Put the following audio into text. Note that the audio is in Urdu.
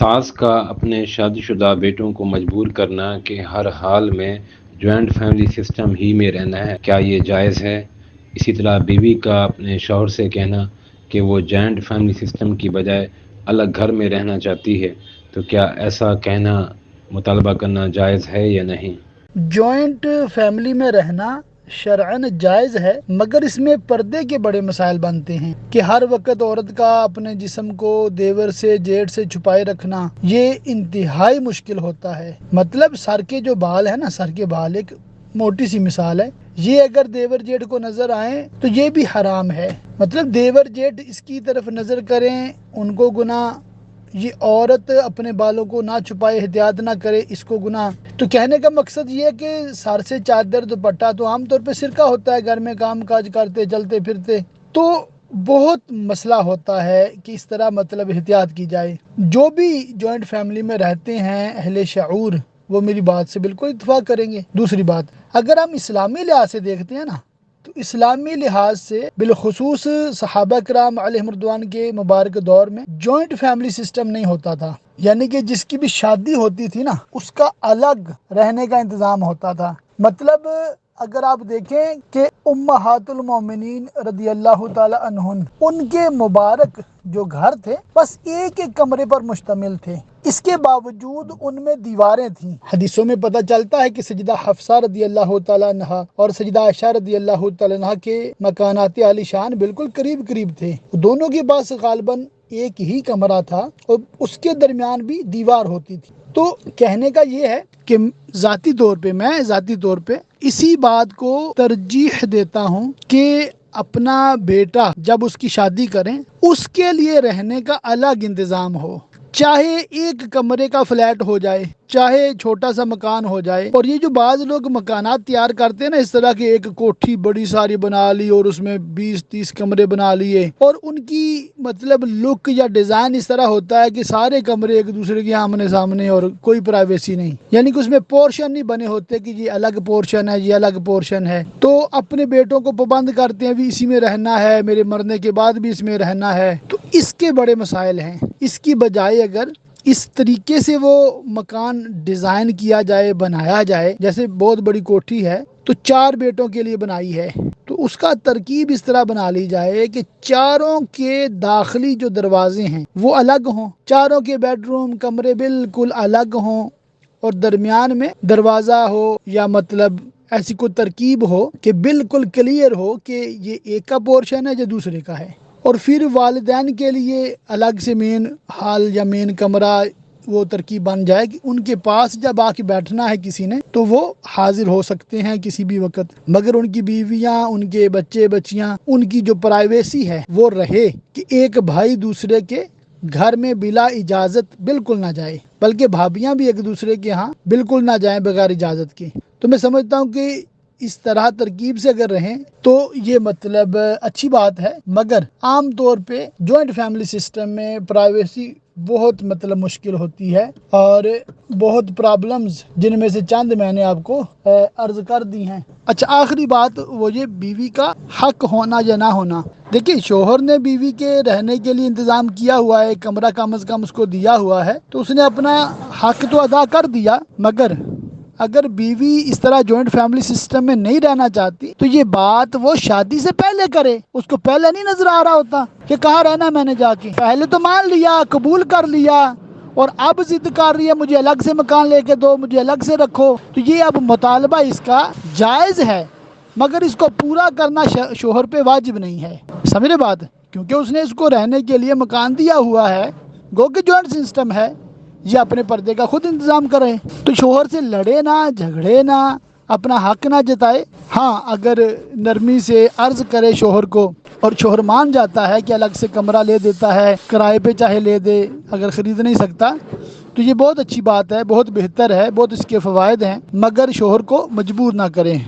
ساس کا اپنے شادی شدہ بیٹوں کو مجبور کرنا کہ ہر حال میں جوائنٹ فیملی سسٹم ہی میں رہنا ہے۔ کیا یہ جائز ہے؟ اسی طرح بیوی کا اپنے شوہر سے کہنا کہ وہ جوائنٹ فیملی سسٹم کی بجائے الگ گھر میں رہنا چاہتی ہے، تو کیا ایسا کہنا مطالبہ کرنا جائز ہے یا نہیں؟ جوائنٹ فیملی میں رہنا شرعن جائز ہے، مگر اس میں پردے کے بڑے مسائل بنتے ہیں کہ ہر وقت عورت کا اپنے جسم کو دیور سے جیٹ سے چھپائے رکھنا، یہ انتہائی مشکل ہوتا ہے۔ مطلب سر کے جو بال ہے نا، سر کے بال ایک موٹی سی مثال ہے۔ یہ اگر دیور جیٹ کو نظر آئے تو یہ بھی حرام ہے۔ مطلب دیور جیٹ اس کی طرف نظر کریں، ان کو گناہ یہ عورت اپنے بالوں کو نہ چھپائے، احتیاط نہ کرے، اس کو گناہ۔ تو کہنے کا مقصد یہ ہے کہ سر سے چادر دوپٹہ تو عام طور پہ سرکہ ہوتا ہے، گھر میں کام کاج کرتے، چلتے پھرتے۔ تو بہت مسئلہ ہوتا ہے کہ اس طرح مطلب احتیاط کی جائے۔ جو بھی جوائنٹ فیملی میں رہتے ہیں، اہل شعور، وہ میری بات سے بالکل اتفاق کریں گے۔ دوسری بات، اگر ہم اسلامی لحاظ سے دیکھتے ہیں نا تو اسلامی لحاظ سے بالخصوص صحابہ کرام علیہ مردوان کے مبارک دور میں جوائنٹ فیملی سسٹم نہیں ہوتا تھا۔ یعنی کہ جس کی بھی شادی ہوتی تھی نا، اس کا الگ رہنے کا انتظام ہوتا تھا۔ مطلب اگر آپ دیکھیں کہ امہات المومنین رضی اللہ تعالی عنہ ان کے مبارک جو گھر تھے، بس ایک ایک کمرے پر مشتمل تھے۔ اس کے باوجود ان میں دیواریں تھیں۔ حدیثوں میں پتہ چلتا ہے کہ سجدہ حفصہ رضی اللہ تعالیٰ عنہ اور سجدہ عائشہ رضی اللہ تعالیٰ عنہ کے مکانات علی شان بالکل قریب قریب تھے۔ دونوں کے پاس غالباً ایک ہی کمرہ تھا اور اس کے درمیان بھی دیوار ہوتی تھی۔ تو کہنے کا یہ ہے کہ ذاتی طور پہ، میں ذاتی طور پہ اسی بات کو ترجیح دیتا ہوں کہ اپنا بیٹا جب اس کی شادی کریں، اس کے لیے رہنے کا الگ انتظام ہو۔ چاہے ایک کمرے کا فلیٹ ہو جائے، چاہے چھوٹا سا مکان ہو جائے۔ اور یہ جو بعض لوگ مکانات تیار کرتے ہیں نا، اس طرح کی ایک کوٹھی بڑی ساری بنا لی اور اس میں بیس تیس کمرے بنا لیے۔ اور ان کی مطلب لک یا ڈیزائن اس طرح ہوتا ہے کہ سارے کمرے ایک دوسرے کے آمنے سامنے اور کوئی پرائیویسی نہیں۔ یعنی کہ اس میں پورشن نہیں بنے ہوتے کہ یہ الگ پورشن ہے، یہ الگ پورشن ہے۔ تو اپنے بیٹوں کو پابند کرتے ہیں، بھی اسی میں رہنا ہے، میرے مرنے کے بعد بھی اس میں رہنا ہے۔ تو اس کے بڑے مسائل ہیں۔ اس کی بجائے اگر اس طریقے سے وہ مکان ڈیزائن کیا جائے، بنایا جائے، جیسے بہت بڑی کوٹھی ہے، تو چار بیٹوں کے لیے بنائی ہے۔ تو اس کا ترکیب اس طرح بنا لی جائے کہ چاروں کے داخلی جو دروازے ہیں، وہ الگ ہوں۔ چاروں کے بیڈ روم کمرے بالکل الگ ہوں اور درمیان میں دروازہ ہو یا مطلب ایسی کوئی ترکیب ہو کہ بالکل کلیئر ہو کہ یہ ایک کا پورشن ہے یا دوسرے کا ہے۔ اور پھر والدین کے لیے الگ سے مین ہال یا مین کمرہ وہ ترکیب بن جائے کہ ان کے پاس جب آ کے بیٹھنا ہے کسی نے تو وہ حاضر ہو سکتے ہیں کسی بھی وقت۔ مگر ان کی بیویاں، ان کے بچے، بچیاں، ان کی جو پرائیویسی ہے وہ رہے کہ ایک بھائی دوسرے کے گھر میں بلا اجازت بالکل نہ جائے۔ بلکہ بھابیاں بھی ایک دوسرے کے ہاں بالکل نہ جائیں بغیر اجازت کے۔ تو میں سمجھتا ہوں کہ اس طرح ترکیب سے اگر رہیں تو یہ مطلب اچھی بات ہے۔ مگر عام طور پہ جوائنٹ فیملی سسٹم میں پرائیویسی بہت مطلب مشکل ہوتی ہے اور بہت پرابلمز جن میں سے چند میں نے آپ کو عرض کر دی ہیں۔ اچھا آخری بات وہ یہ بیوی کا حق ہونا یا نہ ہونا۔ دیکھیے، شوہر نے بیوی کے رہنے کے لیے انتظام کیا ہوا ہے، کمرہ کم از کم اس کو دیا ہوا ہے، تو اس نے اپنا حق تو ادا کر دیا۔ مگر اگر بیوی اس طرح جوائنٹ فیملی سسٹم میں نہیں رہنا چاہتی، تو یہ بات وہ شادی سے پہلے کرے۔ اس کو پہلے نہیں نظر آ رہا ہوتا کہ کہاں رہنا میں نے جا کے۔ پہلے تو مان لیا، قبول کر لیا اور اب ضد کر رہی ہے، مجھے الگ سے مکان لے کے دو، مجھے الگ سے رکھو۔ تو یہ اب مطالبہ اس کا جائز ہے، مگر اس کو پورا کرنا شوہر پہ واجب نہیں ہے۔ سمجھے بات؟ کیونکہ اس نے اس کو رہنے کے لیے مکان دیا ہوا ہے۔ گو کہ جوائنٹ سسٹم ہے۔ یہ اپنے پردے کا خود انتظام کریں۔ تو شوہر سے لڑے نہ، جھگڑے نہ، اپنا حق نہ جتائے۔ ہاں اگر نرمی سے عرض کرے شوہر کو اور شوہر مان جاتا ہے کہ الگ سے کمرہ لے دیتا ہے، کرائے پہ چاہے لے دے، اگر خرید نہیں سکتا، تو یہ بہت اچھی بات ہے، بہت بہتر ہے، بہت اس کے فوائد ہیں۔ مگر شوہر کو مجبور نہ کریں۔